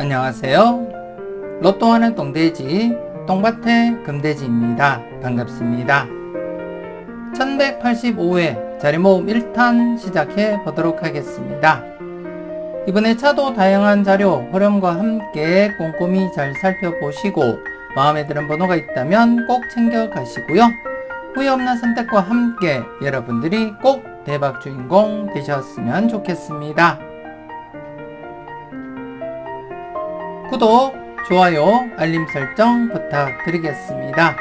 안녕하세요. 로또 하는 똥돼지, 똥밭의 금돼지입니다. 반갑습니다. 1185회 자리모음 1탄 시작해 보도록 하겠습니다. 이번에 차도 다양한 자료, 흐름과 함께 꼼꼼히 잘 살펴보시고 마음에 드는 번호가 있다면 꼭 챙겨 가시고요. 후회 없는 선택과 함께 여러분들이 꼭 대박 주인공 되셨으면 좋겠습니다. 구독, 좋아요, 알림 설정 부탁드리겠습니다.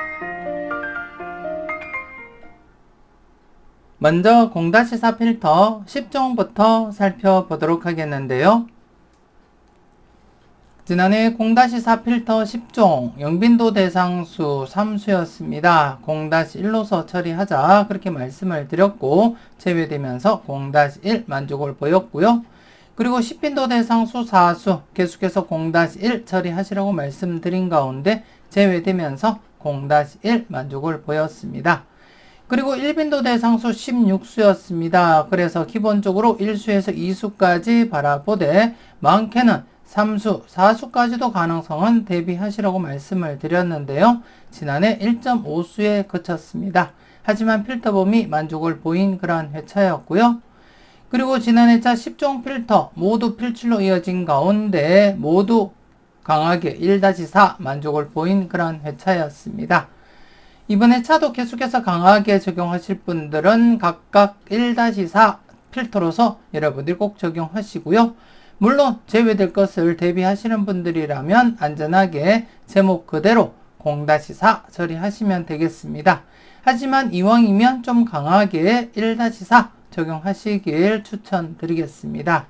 먼저 0-4 필터 10종부터 살펴보도록 하겠는데요. 지난해 0-4 필터 10종 영빈도 대상수 3수였습니다. 0-1로서 처리하자 그렇게 말씀을 드렸고 제외되면서 0-1 만족을 보였고요. 그리고 10빈도 대상수 4수 계속해서 0-1 처리하시라고 말씀드린 가운데 제외되면서 0-1 만족을 보였습니다. 그리고 1빈도 대상수 16수였습니다. 그래서 기본적으로 1수에서 2수까지 바라보되 많게는 3수, 4수까지도 가능성은 대비하시라고 말씀을 드렸는데요. 지난해 1.5수에 그쳤습니다. 하지만 필터범이 만족을 보인 그러한 회차였고요. 그리고 지난 해차 10종 필터 모두 필출로 이어진 가운데 모두 강하게 1-4 만족을 보인 그런 회차였습니다. 이번에 차도 계속해서 강하게 적용하실 분들은 각각 1-4 필터로서 여러분들이 꼭 적용하시고요. 물론 제외될 것을 대비하시는 분들이라면 안전하게 제목 그대로 0-4 처리하시면 되겠습니다. 하지만 이왕이면 좀 강하게 1-4 적용하시길 추천드리겠습니다.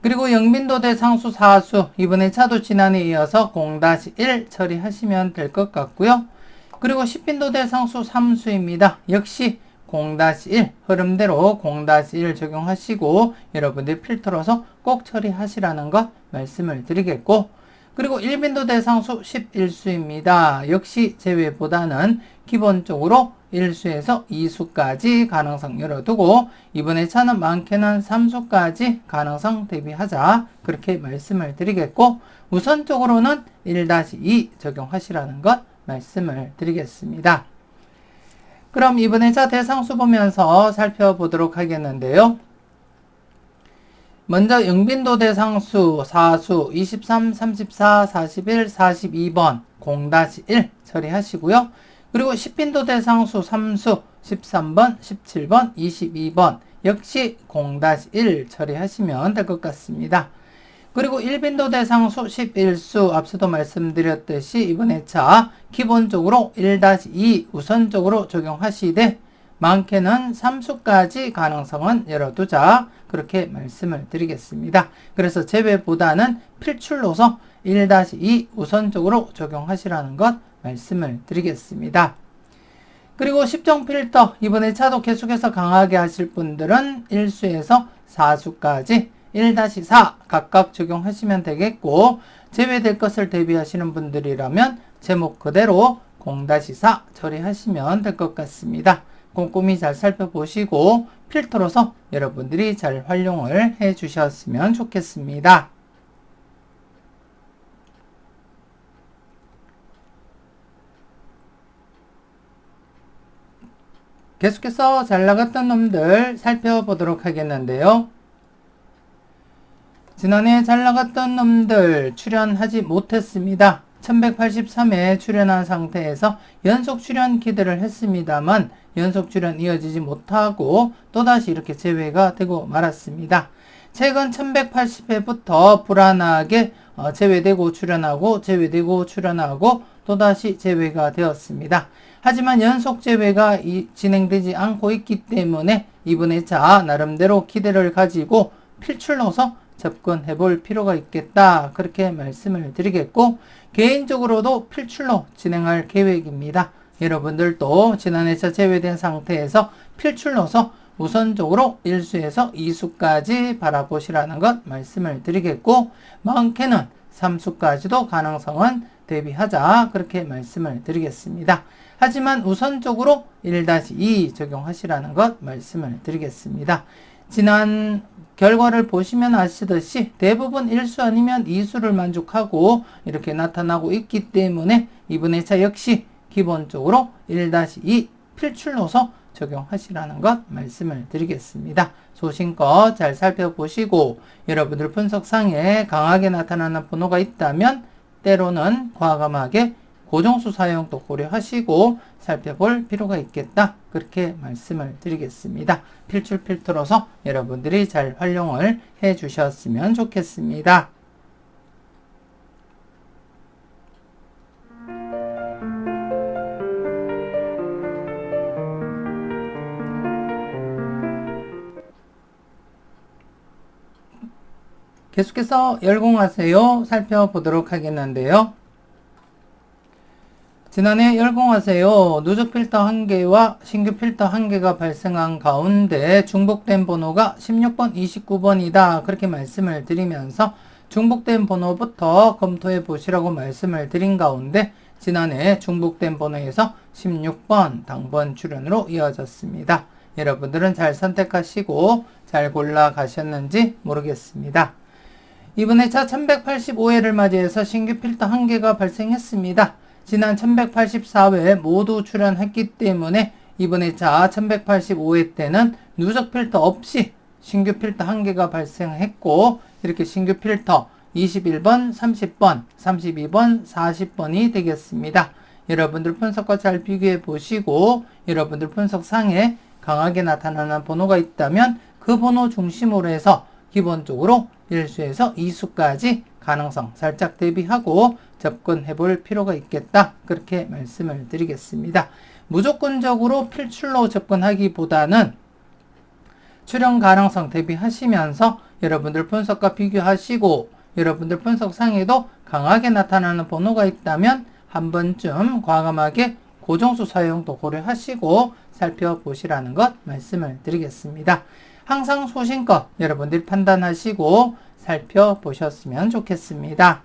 그리고 영빈도 대 상수 사수 이번에 차도 지난해 이어서 0-1 처리하시면 될 것 같고요. 그리고 10빈도 대 상수 3수입니다. 역시 0-1 흐름대로 0-1 적용하시고 여러분들 필터로서 꼭 처리하시라는 것 말씀을 드리겠고 그리고 1빈도 대상수 11수입니다. 역시 제외보다는 기본적으로 1수에서 2수까지 가능성 열어두고 이번에 차는 많게는 3수까지 가능성 대비하자 그렇게 말씀을 드리겠고 우선적으로는 1-2 적용하시라는 것 말씀을 드리겠습니다. 그럼 이번에 차 대상수 보면서 살펴보도록 하겠는데요. 먼저 영빈도 대 상수 4수 23, 34, 41, 42번 0-1 처리하시고요. 그리고 10빈도 대 상수 3수 13번, 17번, 22번 역시 0-1 처리하시면 될 것 같습니다. 그리고 1빈도 대상수 11수 앞서도 말씀드렸듯이 이번 회차 기본적으로 1-2 우선적으로 적용하시되 많게는 3수까지 가능성은 열어두자 그렇게 말씀을 드리겠습니다. 그래서 제외보다는 필출로서 1-2 우선적으로 적용하시라는 것 말씀을 드리겠습니다. 그리고 10종 필터 이번에 차도 계속해서 강하게 하실 분들은 1수에서 4수까지 1-4 각각 적용하시면 되겠고 제외될 것을 대비하시는 분들이라면 제목 그대로 0-4 처리하시면 될 것 같습니다. 꼼꼼히 잘 살펴보시고 필터로서 여러분들이 잘 활용을 해 주셨으면 좋겠습니다. 계속해서 잘 나갔던 놈들 살펴보도록 하겠는데요. 지난해 잘 나갔던 놈들 출연하지 못했습니다. 1183회 출연한 상태에서 연속 출연 기대를 했습니다만 연속 출연 이어지지 못하고 또다시 이렇게 제외가 되고 말았습니다. 최근 1180회부터 불안하게 어, 제외되고 출연하고 제외되고 출연하고 또다시 제외가 되었습니다. 하지만 연속 제외가 진행되지 않고 있기 때문에 이번에 자 나름대로 기대를 가지고 필출로서 접근해 볼 필요가 있겠다. 그렇게 말씀을 드리겠고 개인적으로도 필출로 진행할 계획입니다. 여러분들도 지난해차 제외된 상태에서 필출로서 우선적으로 1수에서 2수까지 바라보시라는 것 말씀을 드리겠고 많게는 3수까지도 가능성은 대비하자 그렇게 말씀을 드리겠습니다. 하지만 우선적으로 1-2 적용하시라는 것 말씀을 드리겠습니다. 지난 결과를 보시면 아시듯이 대부분 1수 아니면 2수를 만족하고 이렇게 나타나고 있기 때문에 이번 회차 역시 기본적으로 1-2 필출로서 적용하시라는 것 말씀을 드리겠습니다. 소신껏 잘 살펴보시고 여러분들 분석상에 강하게 나타나는 번호가 있다면 때로는 과감하게 고정수 사용도 고려하시고 살펴볼 필요가 있겠다. 그렇게 말씀을 드리겠습니다. 필출 필터로서 여러분들이 잘 활용을 해 주셨으면 좋겠습니다. 계속해서 열공하세요 살펴보도록 하겠는데요. 지난해 열공하세요 누적 필터 1개와 신규 필터 1개가 발생한 가운데 중복된 번호가 16번, 29번이다. 그렇게 말씀을 드리면서 중복된 번호부터 검토해 보시라고 말씀을 드린 가운데 지난해 중복된 번호에서 16번 당번 출연으로 이어졌습니다. 여러분들은 잘 선택하시고 잘 골라 가셨는지 모르겠습니다. 이번에 차 1185회를 맞이해서 신규 필터 1개가 발생했습니다. 지난 1184회 모두 출연했기 때문에 이번에 차 1185회 때는 누적 필터 없이 신규 필터 1개가 발생했고 이렇게 신규 필터 21번, 30번, 32번, 40번이 되겠습니다. 여러분들 분석과 잘 비교해 보시고 여러분들 분석상에 강하게 나타나는 번호가 있다면 그 번호 중심으로 해서 기본적으로 1수에서 2수까지 가능성 살짝 대비하고 접근해 볼 필요가 있겠다. 그렇게 말씀을 드리겠습니다. 무조건적으로 필출로 접근하기보다는 출현 가능성 대비하시면서 여러분들 분석과 비교하시고 여러분들 분석상에도 강하게 나타나는 번호가 있다면 한 번쯤 과감하게 고정수 사용도 고려하시고 살펴보시라는 것 말씀을 드리겠습니다. 항상 소신껏 여러분들이 판단하시고 살펴보셨으면 좋겠습니다.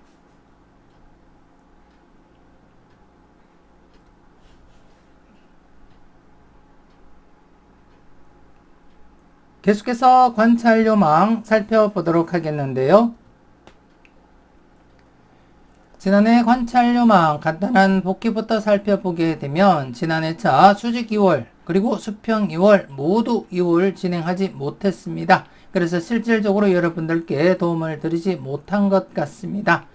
계속해서 관찰 요망 살펴보도록 하겠는데요. 지난해 관찰 요망 간단한 복귀부터 살펴보게 되면 지난해 차 수직 2월 그리고 수평 2월 모두 2월 진행하지 못했습니다. 그래서 실질적으로 여러분들께 도움을 드리지 못한 것 같습니다.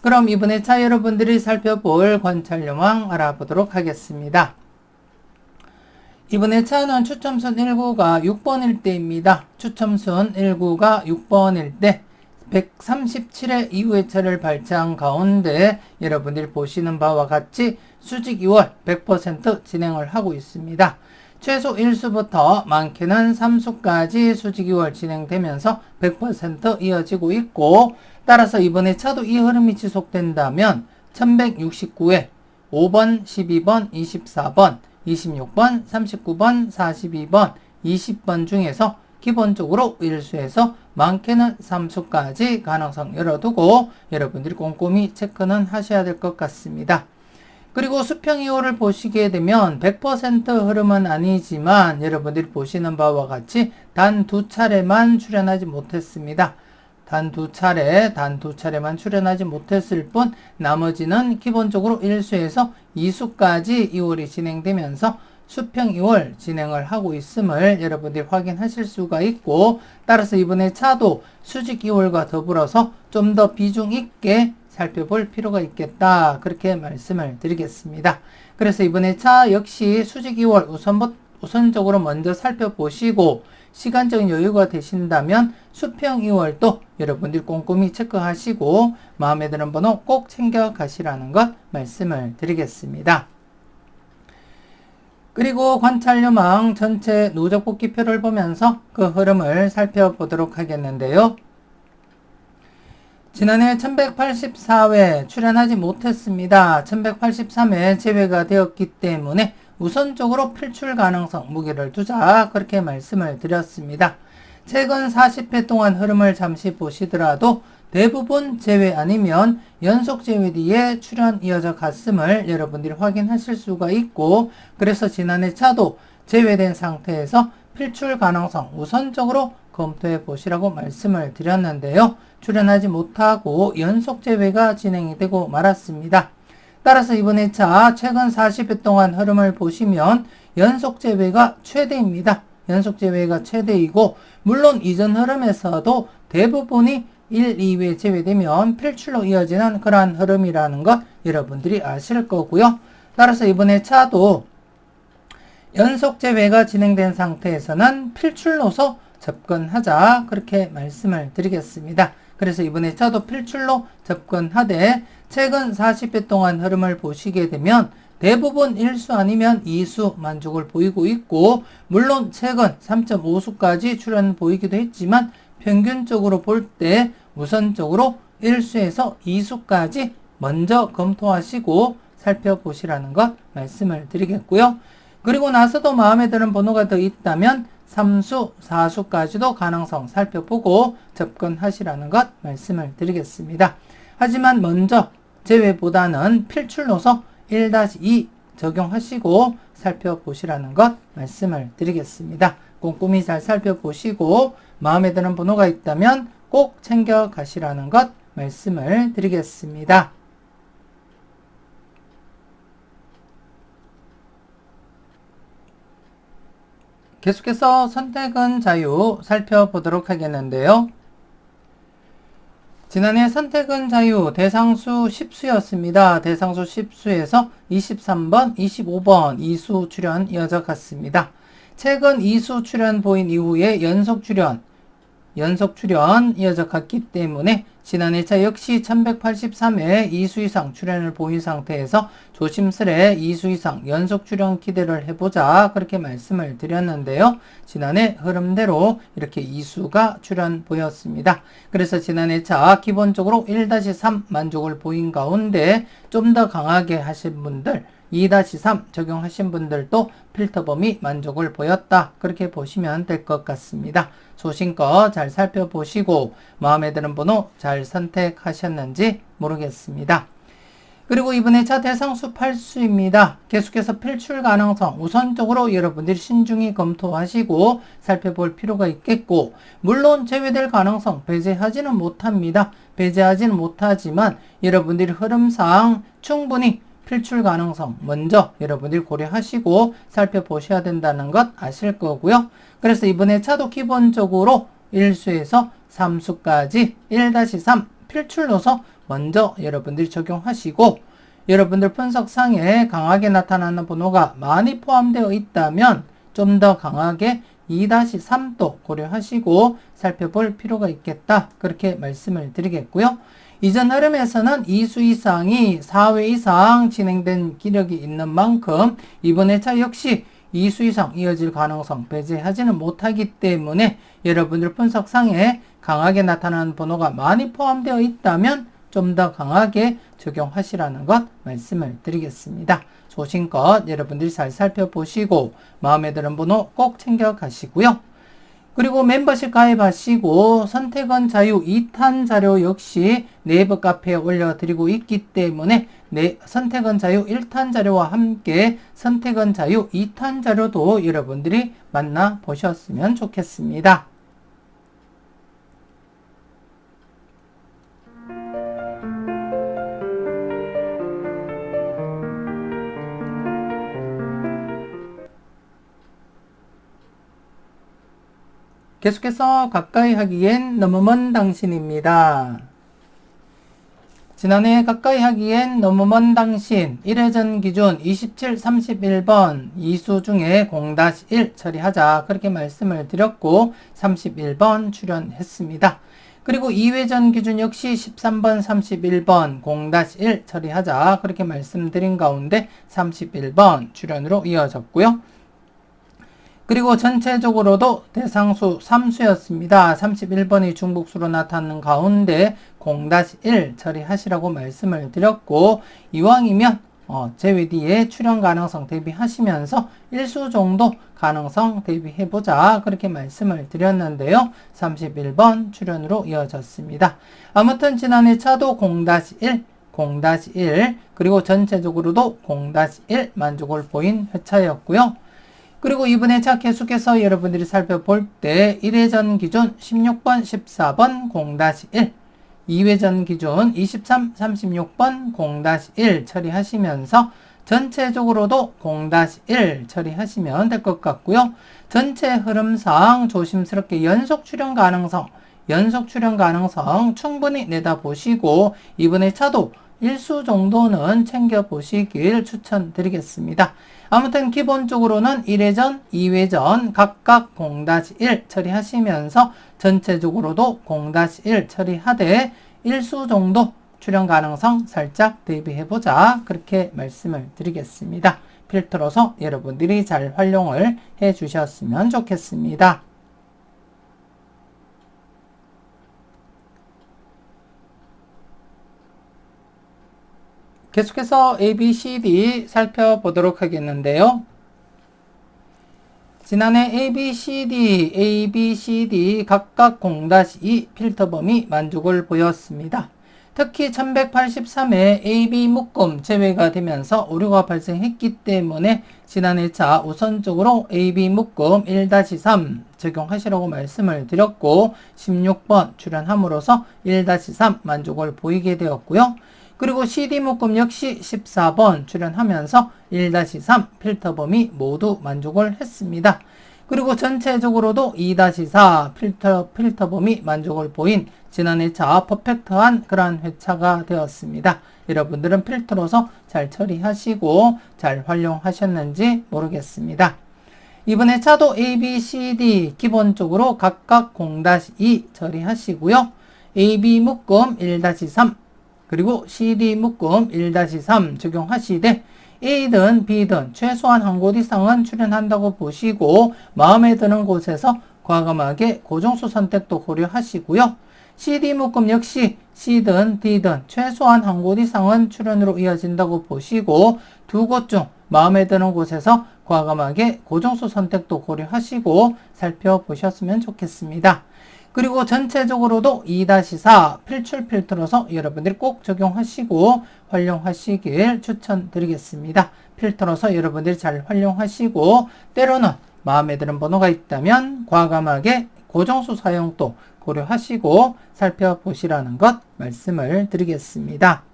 그럼 이번에 차 여러분들이 살펴볼 관찰 요망 알아보도록 하겠습니다. 이번에 차는 추첨선 1구가 6번일 때입니다. 추첨선 1구가 6번일 때 137회 이후의 차를 발차한 가운데 여러분들이 보시는 바와 같이 수직 2월 100% 진행을 하고 있습니다. 최소 1수부터 많게는 3수까지 수직 2월 진행되면서 100% 이어지고 있고 따라서 이번에 차도 이 흐름이 지속된다면 1169회 5번, 12번, 24번, 26번, 39번, 42번, 20번 중에서 기본적으로 1수에서 많게는 3수까지 가능성 열어두고 여러분들이 꼼꼼히 체크는 하셔야 될 것 같습니다. 그리고 수평 이호를 보시게 되면 100% 흐름은 아니지만 여러분들이 보시는 바와 같이 단 두 차례만 출연하지 못했습니다. 단 두 차례, 단 두 차례만 출연하지 못했을 뿐 나머지는 기본적으로 1수에서 2수까지 이월이 진행되면서 수평 2월 진행을 하고 있음을 여러분들이 확인하실 수가 있고 따라서 이번에 차도 수직 2월과 더불어서 좀 더 비중 있게 살펴볼 필요가 있겠다. 그렇게 말씀을 드리겠습니다. 그래서 이번에 차 역시 수직 2월 우선, 우선적으로 먼저 살펴보시고 시간적인 여유가 되신다면 수평 2월도 여러분들 꼼꼼히 체크하시고 마음에 드는 번호 꼭 챙겨 가시라는 것 말씀을 드리겠습니다. 그리고 관찰요망 전체 누적 복귀표를 보면서 그 흐름을 살펴보도록 하겠는데요. 지난해 1184회 출연하지 못했습니다. 1183회 제외가 되었기 때문에 우선적으로 필출 가능성 무게를 두자 그렇게 말씀을 드렸습니다. 최근 40회 동안 흐름을 잠시 보시더라도 대부분 제외 아니면 연속 제외 뒤에 출현 이어져 갔음을 여러분들이 확인하실 수가 있고 그래서 지난해 차도 제외된 상태에서 필출 가능성 우선적으로 검토해 보시라고 말씀을 드렸는데요. 출연하지 못하고 연속 제외가 진행이 되고 말았습니다. 따라서 이번 회차 최근 40일 동안 흐름을 보시면 연속 제외가 최대입니다. 연속 제외가 최대이고 물론 이전 흐름에서도 대부분이 1, 2회 제외되면 필출로 이어지는 그러한 흐름이라는 것 여러분들이 아실 거고요. 따라서 이번 회차도 연속 제외가 진행된 상태에서는 필출로서 접근하자 그렇게 말씀을 드리겠습니다. 그래서 이번에 차도 필출로 접근하되 최근 40회 동안 흐름을 보시게 되면 대부분 1수 아니면 2수 만족을 보이고 있고 물론 최근 3.5수까지 출현 보이기도 했지만 평균적으로 볼 때 우선적으로 1수에서 2수까지 먼저 검토하시고 살펴보시라는 것 말씀을 드리겠고요. 그리고 나서도 마음에 드는 번호가 더 있다면 3수, 4수까지도 가능성 살펴보고 접근하시라는 것 말씀을 드리겠습니다. 하지만 먼저 제외보다는 필출로서 1-2 적용하시고 살펴보시라는 것 말씀을 드리겠습니다. 꼼꼼히 잘 살펴보시고 마음에 드는 번호가 있다면 꼭 챙겨 가시라는 것 말씀을 드리겠습니다. 계속해서 선택은 자유 살펴보도록 하겠는데요. 지난해 선택은 자유 대상수 10수였습니다. 대상수 10수에서 23번, 25번 2수 출연 이어져 갔습니다. 최근 2수 출연 보인 이후에 연속 출연, 연속 출연 이어져 갔기 때문에 지난 1차 역시 1183회 2수 이상 출연을 보인 상태에서 조심스레 2수 이상 연속 출연 기대를 해보자 그렇게 말씀을 드렸는데요. 지난해 흐름대로 이렇게 2수가 출연 보였습니다. 그래서 지난 1차 기본적으로 1-3 만족을 보인 가운데 좀 더 강하게 하신 분들 2-3 적용하신 분들도 필터 범위 만족을 보였다. 그렇게 보시면 될 것 같습니다. 소신껏 잘 살펴보시고 마음에 드는 번호 잘 선택하셨는지 모르겠습니다. 그리고 이번에 차 대상수 8수입니다. 계속해서 필출 가능성 우선적으로 여러분들이 신중히 검토하시고 살펴볼 필요가 있겠고 물론 제외될 가능성 배제하지는 못합니다. 배제하지는 못하지만 여러분들이 흐름상 충분히 필출 가능성 먼저 여러분들이 고려하시고 살펴보셔야 된다는 것 아실 거고요. 그래서 이번에 차도 기본적으로 1수에서 3수까지 1-3 필출로서 먼저 여러분들이 적용하시고 여러분들 분석상에 강하게 나타나는 번호가 많이 포함되어 있다면 좀 더 강하게 2-3도 고려하시고 살펴볼 필요가 있겠다. 그렇게 말씀을 드리겠고요. 이전 흐름에서는 2수 이상이 4회 이상 진행된 기력이 있는 만큼 이번 회차 역시 2수 이상 이어질 가능성 배제하지는 못하기 때문에 여러분들 분석상에 강하게 나타나는 번호가 많이 포함되어 있다면 좀 더 강하게 적용하시라는 것 말씀을 드리겠습니다. 소신껏 여러분들이 잘 살펴보시고 마음에 드는 번호 꼭 챙겨 가시고요. 그리고 멤버십 가입하시고 선택은 자유 2탄 자료 역시 네이버 카페에 올려드리고 있기 때문에 네, 선택은 자유 1탄 자료와 함께 선택은 자유 2탄 자료도 여러분들이 만나 보셨으면 좋겠습니다. 계속해서 가까이 하기엔 너무 먼 당신입니다. 지난해 가까이 하기엔 너무 먼 당신 1회전 기준 27, 31번 이수 중에 0-1 처리하자 그렇게 말씀을 드렸고 31번 출연했습니다. 그리고 2회전 기준 역시 13번, 31번 0-1 처리하자 그렇게 말씀드린 가운데 31번 출연으로 이어졌고요. 그리고 전체적으로도 대상수 3수였습니다. 31번이 중복수로 나타나는 가운데 0-1 처리하시라고 말씀을 드렸고 이왕이면 어, 제외 뒤에 출연 가능성 대비하시면서 1수 정도 가능성 대비해보자 그렇게 말씀을 드렸는데요. 31번 출연으로 이어졌습니다. 아무튼 지난해 차도 0-1 0-1 그리고 전체적으로도 0-1 만족을 보인 회차였고요. 그리고 이번에 차 계속해서 여러분들이 살펴볼 때 1회전 기준 16번, 14번 0-1 2회전 기준 23, 36번 0-1 처리하시면서 전체적으로도 0-1 처리하시면 될 것 같고요. 전체 흐름상 조심스럽게 연속 출현 가능성, 연속 출현 가능성 충분히 내다보시고 이번에 차도 일수 정도는 챙겨보시길 추천드리겠습니다. 아무튼 기본적으로는 1회전, 2회전 각각 0-1 처리하시면서 전체적으로도 0-1 처리하되 일수 정도 출현 가능성 살짝 대비해보자 그렇게 말씀을 드리겠습니다. 필터로서 여러분들이 잘 활용을 해 주셨으면 좋겠습니다. 계속해서 A, B, C, D 살펴보도록 하겠는데요. 지난해 A, B, C, D, A, B, C, D 각각 0-2 필터 범위 만족을 보였습니다. 특히 1183회 AB 묶음 제외가 되면서 오류가 발생했기 때문에 지난 해 차 우선적으로 AB 묶음 1-3 적용하시라고 말씀을 드렸고 16번 출연함으로써 1-3 만족을 보이게 되었고요. 그리고 CD 묶음 역시 14번 출연하면서 1-3 필터 범위 모두 만족을 했습니다. 그리고 전체적으로도 2-4 필터, 필터 범위 만족을 보인 지난해 차 퍼펙트한 그러한 회차가 되었습니다. 여러분들은 필터로서 잘 처리하시고 잘 활용하셨는지 모르겠습니다. 이번에 차도 A, B, C, D 기본적으로 각각 0-2 처리하시고요. A, B 묶음 1-3 그리고 CD 묶음 1-3 적용하시되 A든 B든 최소한 한 곳 이상은 출연한다고 보시고 마음에 드는 곳에서 과감하게 고정수 선택도 고려하시고요. CD 묶음 역시 C든 D든 최소한 한 곳 이상은 출연으로 이어진다고 보시고 두 곳 중 마음에 드는 곳에서 과감하게 고정수 선택도 고려하시고 살펴보셨으면 좋겠습니다. 그리고 전체적으로도 2-4 필출 필터로서 여러분들이 꼭 적용하시고 활용하시길 추천드리겠습니다. 필터로서 여러분들이 잘 활용하시고 때로는 마음에 드는 번호가 있다면 과감하게 고정수 사용도 고려하시고 살펴보시라는 것 말씀을 드리겠습니다.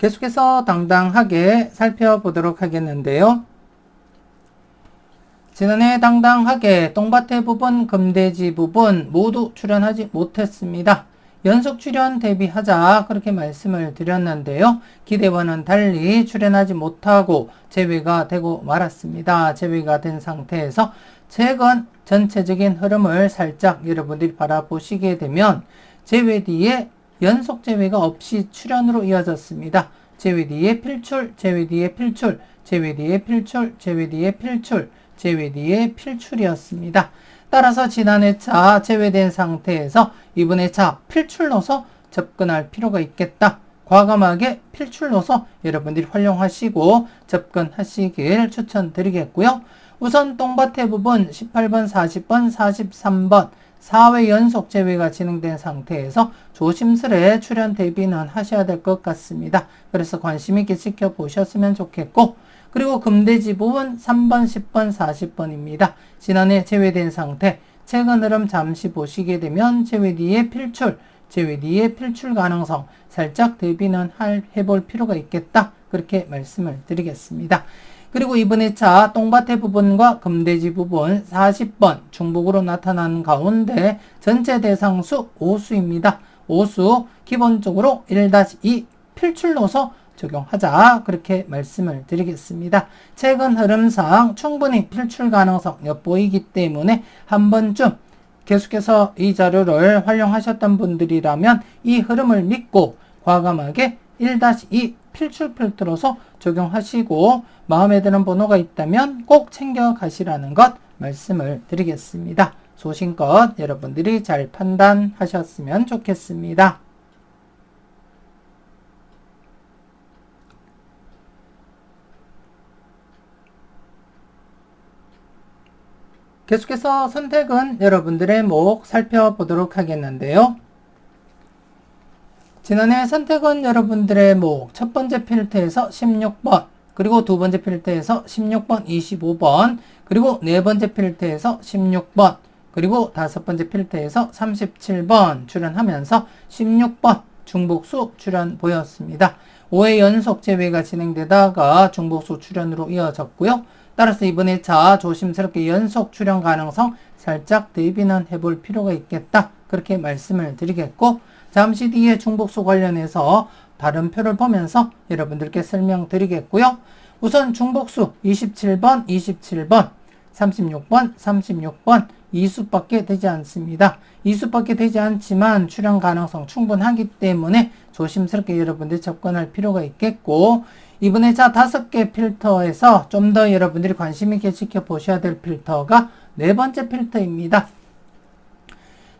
계속해서 당당하게 살펴보도록 하겠는데요. 지난해 당당하게 똥밭의 부분, 금돼지 부분 모두 출연하지 못했습니다. 연속 출연 대비하자 그렇게 말씀을 드렸는데요. 기대와는 달리 출연하지 못하고 제외가 되고 말았습니다. 제외가 된 상태에서 최근 전체적인 흐름을 살짝 여러분들이 바라보시게 되면 제외 뒤에 연속 제외가 없이 출연으로 이어졌습니다. 제외 뒤에 필출, 제외 뒤에 필출, 제외 뒤에 필출, 제외 뒤에 필출, 제외 뒤에 필출이었습니다. 따라서 지난해 차 제외된 상태에서 이번에 차 필출로서 접근할 필요가 있겠다. 과감하게 필출로서 여러분들이 활용하시고 접근하시길 추천드리겠고요. 우선 똥밭의 부분 18번, 40번, 43번 4회 연속 제외가 진행된 상태에서 조심스레 출연 대비는 하셔야 될 것 같습니다. 그래서 관심 있게 지켜보셨으면 좋겠고 그리고 금돼지 부분 3번, 10번, 40번입니다. 지난해 제외된 상태 최근 흐름 잠시 보시게 되면 제외 뒤에 필출, 제외 뒤에 필출 가능성 살짝 대비는 할, 해볼 필요가 있겠다. 그렇게 말씀을 드리겠습니다. 그리고 이번에 차 똥밭의 부분과 금돼지 부분 40번 중복으로 나타나는 가운데 전체 대상수 5수입니다. 5수 기본적으로 1-2 필출로서 적용하자 그렇게 말씀을 드리겠습니다. 최근 흐름상 충분히 필출 가능성 엿보이기 때문에 한 번쯤 계속해서 이 자료를 활용하셨던 분들이라면 이 흐름을 믿고 과감하게 1-2 필출 필터로서 적용하시고 마음에 드는 번호가 있다면 꼭 챙겨 가시라는 것 말씀을 드리겠습니다. 소신껏 여러분들이 잘 판단하셨으면 좋겠습니다. 계속해서 선택은 여러분들의 목 살펴보도록 하겠는데요. 지난해 선택은 여러분들의 목 첫 번째 필터에서 16번, 그리고 두 번째 필터에서 16번, 25번, 그리고 네 번째 필터에서 16번, 그리고 다섯 번째 필터에서 37번 출연하면서 16번 중복수 출연 보였습니다. 5회 연속 제외가 진행되다가 중복수 출연으로 이어졌고요. 따라서 이번에 자 조심스럽게 연속 출연 가능성 살짝 대비는 해볼 필요가 있겠다. 그렇게 말씀을 드리겠고 잠시 뒤에 중복수 관련해서 다른 표를 보면서 여러분들께 설명드리겠고요. 우선 중복수 27번, 27번, 36번, 36번 2수밖에 되지 않습니다. 2수밖에 되지 않지만 출현 가능성 충분하기 때문에 조심스럽게 여러분들 접근할 필요가 있겠고 이번에 자 다섯 개 필터에서 좀 더 여러분들이 관심 있게 지켜보셔야 될 필터가 네 번째 필터입니다.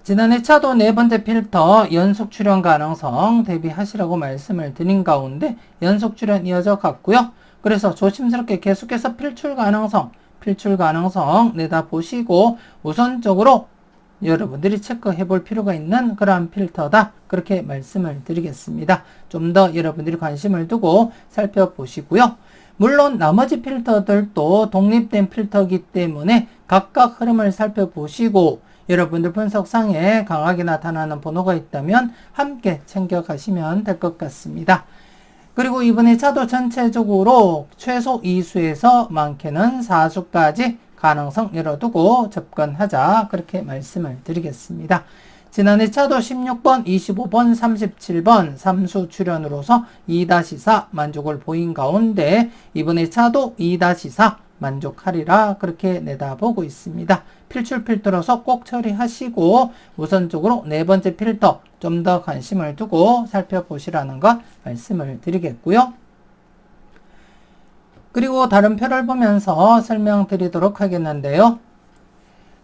지난해 차도 네 번째 필터 연속 출현 가능성 대비하시라고 말씀을 드린 가운데 연속 출현 이어져 갔고요. 그래서 조심스럽게 계속해서 필출 가능성, 필출 가능성 내다보시고 우선적으로 여러분들이 체크해 볼 필요가 있는 그러한 필터다. 그렇게 말씀을 드리겠습니다. 좀 더 여러분들이 관심을 두고 살펴보시고요. 물론 나머지 필터들도 독립된 필터이기 때문에 각각 흐름을 살펴보시고 여러분들 분석상에 강하게 나타나는 번호가 있다면 함께 챙겨가시면 될 것 같습니다. 그리고 이번에 차도 전체적으로 최소 2수에서 많게는 4수까지 가능성 열어두고 접근하자 그렇게 말씀을 드리겠습니다. 지난해 차도 16번, 25번, 37번 3수 출연으로서 2-4 만족을 보인 가운데 이번에 차도 2-4 만족하리라 그렇게 내다보고 있습니다. 필출 필터로서 꼭 처리하시고 우선적으로 네 번째 필터 좀 더 관심을 두고 살펴보시라는 것 말씀을 드리겠고요. 그리고 다른 표를 보면서 설명드리도록 하겠는데요.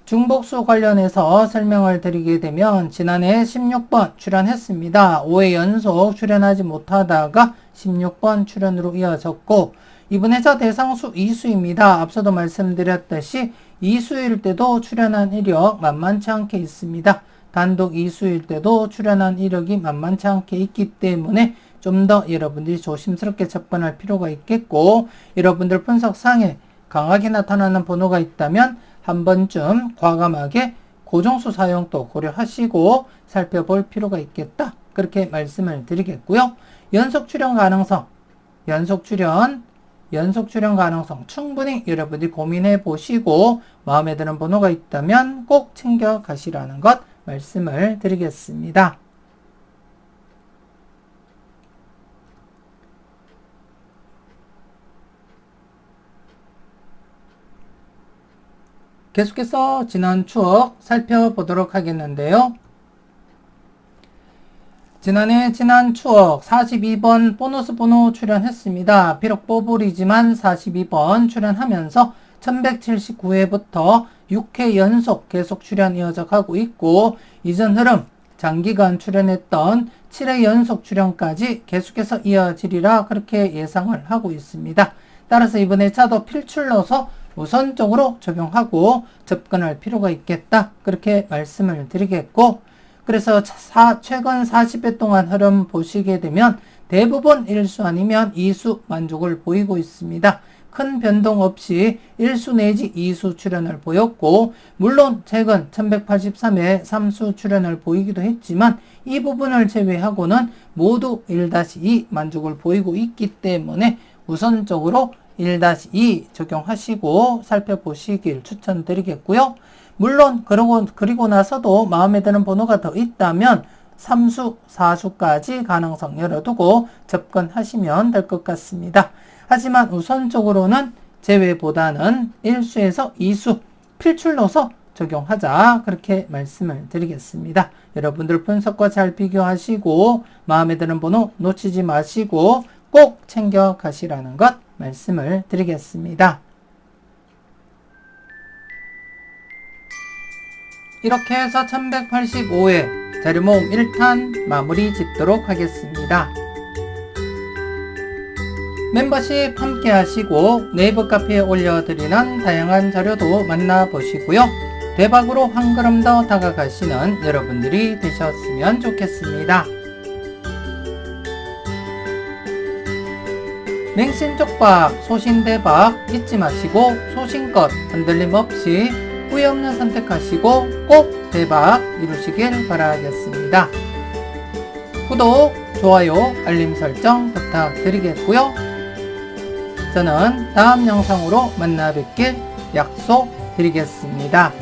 중복수 관련해서 설명을 드리게 되면 지난해 16번 출연했습니다. 5회 연속 출연하지 못하다가 16번 출연으로 이어졌고 이번에 저 대상 수 2수입니다. 앞서도 말씀드렸듯이 2수일 때도 출연한 이력 만만치 않게 있습니다. 단독 2수일 때도 출연한 이력이 만만치 않게 있기 때문에 좀 더 여러분들이 조심스럽게 접근할 필요가 있겠고 여러분들 분석상에 강하게 나타나는 번호가 있다면 한 번쯤 과감하게 고정수 사용도 고려하시고 살펴볼 필요가 있겠다. 그렇게 말씀을 드리겠고요. 연속 출연 가능성, 연속 출연, 연속 출연 가능성 충분히 여러분들이 고민해 보시고 마음에 드는 번호가 있다면 꼭 챙겨 가시라는 것 말씀을 드리겠습니다. 계속해서 지난 추억 살펴보도록 하겠는데요. 지난해 지난 추억 42번 보너스 번호 출연했습니다. 비록 뽀블이지만 42번 출연하면서 1179회부터 6회 연속 계속 출연 이어져 가고 있고 이전 흐름 장기간 출연했던 7회 연속 출연까지 계속해서 이어지리라 그렇게 예상을 하고 있습니다. 따라서 이번에 차도 필출로서 우선적으로 적용하고 접근할 필요가 있겠다. 그렇게 말씀을 드리겠고, 그래서 사, 최근 40회 동안 흐름 보시게 되면 대부분 1수 아니면 2수 만족을 보이고 있습니다. 큰 변동 없이 1수 내지 2수 출현을 보였고, 물론 최근 1183회 3수 출현을 보이기도 했지만, 이 부분을 제외하고는 모두 1-2 만족을 보이고 있기 때문에 우선적으로 1-2 적용하시고 살펴보시길 추천드리겠고요. 물론 그러고 그리고 나서도 마음에 드는 번호가 더 있다면 3수, 4수까지 가능성 열어두고 접근하시면 될 것 같습니다. 하지만 우선적으로는 제외보다는 1수에서 2수 필출로서 적용하자 그렇게 말씀을 드리겠습니다. 여러분들 분석과 잘 비교하시고 마음에 드는 번호 놓치지 마시고 꼭 챙겨 가시라는 것 말씀을 드리겠습니다. 이렇게 해서 1185회 자료 모음 1탄 마무리 짓도록 하겠습니다. 멤버십 함께 하시고 네이버 카페에 올려드리는 다양한 자료도 만나보시고요. 대박으로 한 걸음 더 다가가시는 여러분들이 되셨으면 좋겠습니다. 맹신족박, 소신대박 잊지 마시고 소신껏 흔들림 없이 후회 없는 선택하시고 꼭 대박 이루시길 바라겠습니다. 구독, 좋아요, 알림 설정 부탁드리겠고요. 저는 다음 영상으로 만나 뵙길 약속드리겠습니다.